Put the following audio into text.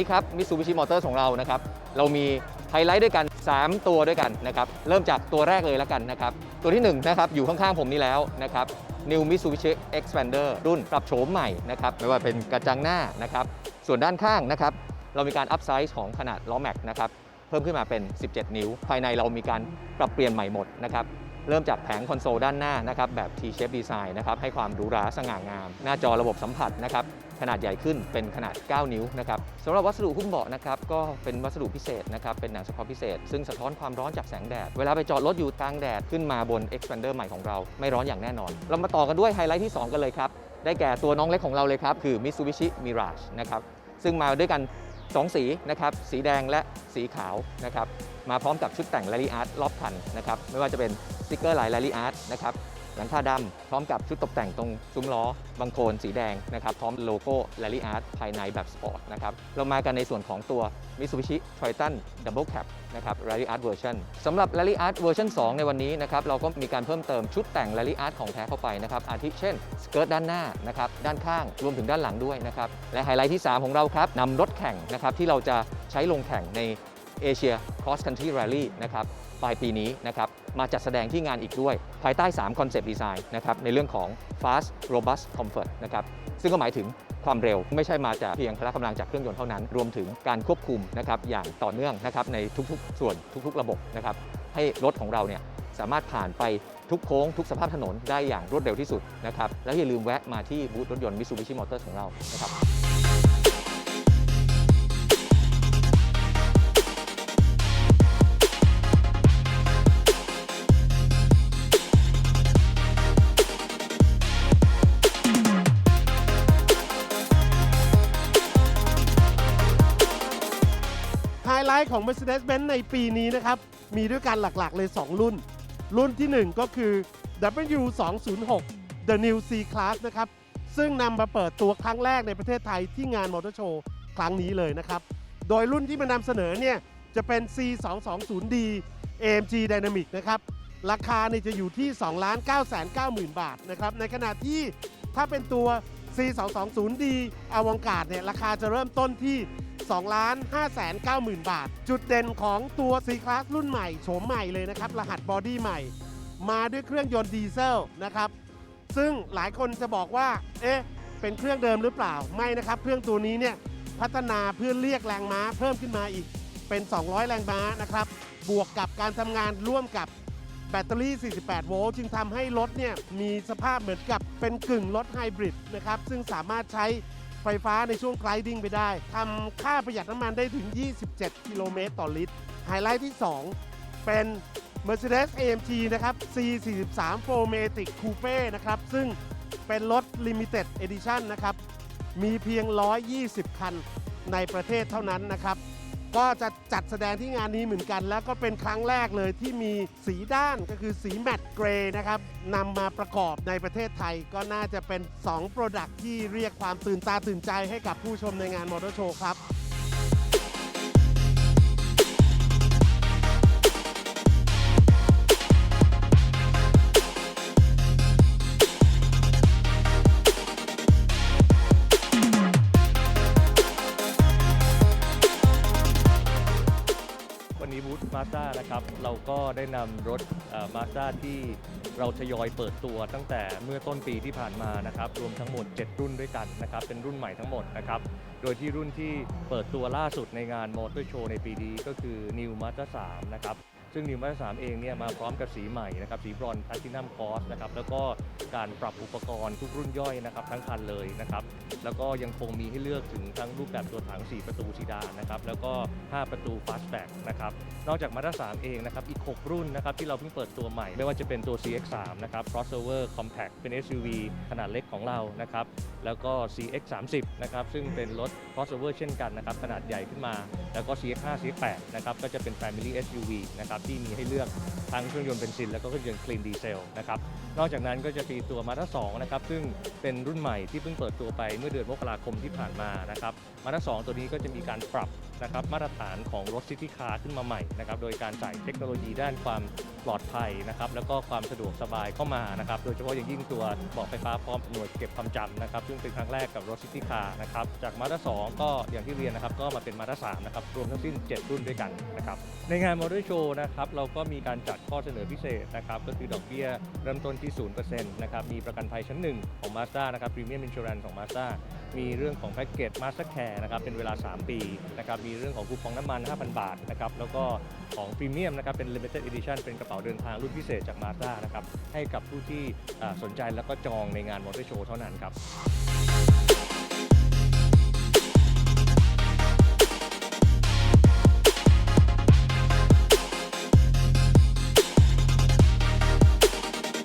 นี้ครับ Mitsubishi Motors ของเรานะครับเรามีไฮไลท์ด้วยกัน 3 ตัวด้วยกันนะครับเริ่มจากตัวแรกเลยแล้วกันนะครับตัวที่1นะครับอยู่ข้างๆผมนี่แล้วนะครับ New Mitsubishi Xpander รุ่นปรับโฉมใหม่นะครับไม่ว่าเป็นกระจังหน้านะครับส่วนด้านข้างนะครับเรามีการอัพไซส์ของขนาดล้อแม็กนะครับเพิ่มขึ้นมาเป็น 17 นิ้ว ภายในเรามีการปรับเปลี่ยนใหม่หมดนะครับเริ่มจากแผงคอนโซลด้านหน้านะครับแบบ T-shape design นะครับให้ความหรูหราสง่างาม หน้าจอระบบสัมผัสนะครับ ขนาดใหญ่ขึ้นเป็นขนาด 9 นิ้วนะครับสำหรับวัสดุหุ้มเบาะนะครับก็เป็นวัสดุพิเศษนะครับเป็นหนังสกอตพิเศษ ซึ่งสะท้อนความร้อนจากแสงแดด เวลาไปจอดรถอยู่กลางแดดขึ้นมาบน Expander ใหม่ของเราไม่ร้อนอย่างแน่นอน เรามาต่อกันด้วยไฮไลท์ที่ 2 กันเลยครับได้แก่ตัวน้องเล็กของเราเลยครับคือ Mitsubishi Mirage นะครับซึ่งมาด้วยกัน 2 สีนะครับสีแดงและสีขาวนะครับมาพร้อมกับชุดแต่ง Rally Art รอบคันนะครับไม่ว่าจะเป็นสติกเกอร์ลาย Rally Art นะครับ หลังคาดำพร้อมกับชุดตกแต่งตรงซุ้มล้อ บังโคลนสีแดงนะครับพร้อมโลโก้ Rally Art ภายในแบบสปอร์ตนะครับเรามากันในส่วนของตัว Mitsubishi Triton Double Cab นะครับ Rally Art Version สำหรับ Rally Art Version 2 ในวันนี้นะครับเราก็มีการเพิ่มเติมชุดแต่ง Rally Art ของแท้เข้าไปนะครับอาทิเช่นสเกิร์ตด้านหน้านะครับด้านข้างรวมถึงด้านหลังด้วยนะครับและไฮไลท์ที่ 3 ของเราครับนำรถแข่งนะครับที่เราจะใช้ลงแข่งใน เอเชีย Cross Country Rally นะครับปลายปีนี้นะครับมาจัดแสดงที่งานอีกด้วย ภายใต้3คอนเซปต์ดีไซน์นะครับในเรื่องของ fast robust comfort นะครับซึ่งก็หมายถึงความเร็วไม่ใช่มาจากเพียงพละกำลังจากเครื่องยนต์เท่านั้น รวมถึงการควบคุมนะครับอย่างต่อเนื่องนะครับในทุกๆ ส่วนทุกๆ ระบบนะครับให้รถของเราเนี่ยสามารถผ่านไปทุกโค้ง ทุกสภาพถนนได้อย่างรวดเร็วที่สุดนะครับแล้วอย่าลืมแวะมาที่บูธรถยนต์ Mitsubishi Motors ของเรานะครับ ไฮไลท์ของ Mercedes-Benz ในปีนี้นะครับ มีด้วยกันหลักๆ เลย 2 รุ่น รุ่นที่ 1 ก็คือ W206 The New C Class นะครับ ซึ่งนำมาเปิดตัวครั้งแรกในประเทศไทยที่งานมอเตอร์โชว์ครั้งนี้เลยนะครับ โดยรุ่นที่มานำเสนอเนี่ย จะเป็น C220D AMG Dynamic นะครับ ราคาเนี่ยจะอยู่ที่ 2 9 9 0 0 0 0บาทนะครับ ในขณะที่ถ้าเป็นตัว C220D อวกาศเนี่ยราคาจะเริ่มต้นที่ 2 5 9 0 0 0 0 บาท จุดเด่นของตัว C Class รุ่นใหม่โฉมใหม่เลยนะครับ รหัสบอดี้ใหม่ มาด้วยเครื่องยนต์ดีเซลนะครับ ซึ่งหลายคนจะบอกว่า เอ๊ะ เป็นเครื่องเดิมหรือเปล่า ไม่นะครับ เครื่องตัวนี้เนี่ยพัฒนาเพื่อเรียกแรงม้าเพิ่มขึ้นมาอีกเป็น 200 แรงม้านะครับ บวกกับการทำงานร่วมกับแบตเตอรี่ 48 โวลต์ จึงทำให้รถเนี่ยมีสภาพเหมือนกับเป็นกึ่งรถไฮบริดนะครับ ซึ่งสามารถใช้ ไฟฟ้าในช่วงไกลดิ้งไปได้ทำค่าประหยัดน้ำมันได้ถึง 27 กิโลเมตรต่อลิตร ไฮไลท์ที่ 2 เป็น Mercedes AMG นะครับ C43 4matic Coupe นะครับ ซึ่งเป็นรถ Limited Edition นะครับ มีเพียง 120 คันในประเทศเท่านั้นนะครับ ก็จะจัดแสดงที่งานนี้เหมือนกัน แล้วก็เป็นครั้งแรกเลยที่มีสีด้านก็คือสีแมตต์เกรย์นะครับนำมาประกอบในประเทศไทย ก็น่าจะเป็น2 Product ที่เรียกความตื่นตาตื่นใจให้กับผู้ชมในงานมอเตอร์โชว์ครับ มาซ่านะครับเราก็ได้นำรถมาซ่าที่เราทยอยเปิดตัวตั้งแต่เมื่อต้นปีที่ผ่านมานะครับรวมทั้งหมด 7 รุ่นด้วยกันนะครับเป็นรุ่นใหม่ทั้งหมดนะครับโดยที่รุ่นที่เปิดตัวล่าสุดในงานมอเตอร์โชว์ในปีนี้ก็คือ New Mazda 3 นะครับ ซึ่ง New Mazda 3เองเนี่ยมาพร้อมกับสีใหม่นะครับสีบรอนซ์ Platinum Cross นะครับแล้วก็การปรับอุปกรณ์ทุกรุ่นย่อยนะครับทั้งคันเลยนะครับแล้วก็ยังคงมีให้เลือกถึงทั้งรูปแบบตัวถัง 4 ประตูซีดานนะครับแล้วก็ 5 ประตู Fastback นะครับนอกจากมาด้า3เองนะครับอีก 6 รุ่นนะครับที่เราเพิ่งเปิดตัวใหม่ ไม่ว่าจะเป็นตัว CX3 นะครับ crossover compact เป็น SUV ขนาดเล็กของเรานะครับแล้วก็ CX30 นะครับซึ่งเป็นรถ crossover เช่นกันนะครับขนาดใหญ่ขึ้นมา แล้วก็ CX5 CX8 นะครับก็จะเป็น family SUV นะครับที่มีให้เลือกทั้งเครื่องยนต์เบนซิน แล้วก็เครื่องยนต์คลีนดีเซลนะครับนอกจากนั้นก็จะมีตัวมาด้า2นะครับซึ่งเป็นรุ่นใหม่ที่เพิ่งเปิดตัวไปเมื่อเดือนมกราคมที่ผ่านมานะครับมาด้า2ตัวนี้ก็จะมีการปรับ นะครับมาตรฐานของรถซิตี้คาร์ขึ้นมาใหม่นะครับโดยการใส่เทคโนโลยีด้านความปลอดภัยนะครับแล้วก็ความสะดวกสบายเข้ามานะครับโดยเฉพาะอย่างยิ่งตัวบาะไฟฟ้าพร้อมหน่วยเก็บความจำนะครับซึ่งเป็นครั้งแรกกับรถซิตี้คาร์นะครับจากมาด้า2ก็อย่างที่เรียนนะครับก็มาเป็นมาด้า3นะครับรวมทั้งสิ้น 7 รุ่นด้วยกันนะครับในงานมอเตอร์โชว์นะครับเราก็มีการจัดข้อเสนอพิเศษนะครับก็คือดอกเบี้ยเริ่มต้นที่0%นะครับมีประกันภัยชั้น1ของ Mazda นะครับพรีเมียมอินชูรันของ Mazda มีเรื่องของแพ็กเกจมาสเตอร์แคร์นะครับเป็นเวลา 3 ปีนะครับมีเรื่องของคูปองน้ำมัน 5,000 บาทนะครับแล้วก็ของพรีเมียมนะครับเป็น Limited Edition เป็นกระเป๋าเดินทางรุ่นพิเศษจากมาซ่านะครับให้กับผู้ที่สนใจแล้วก็จองในงานมอเตอร์โชว์เท่านั้นครับ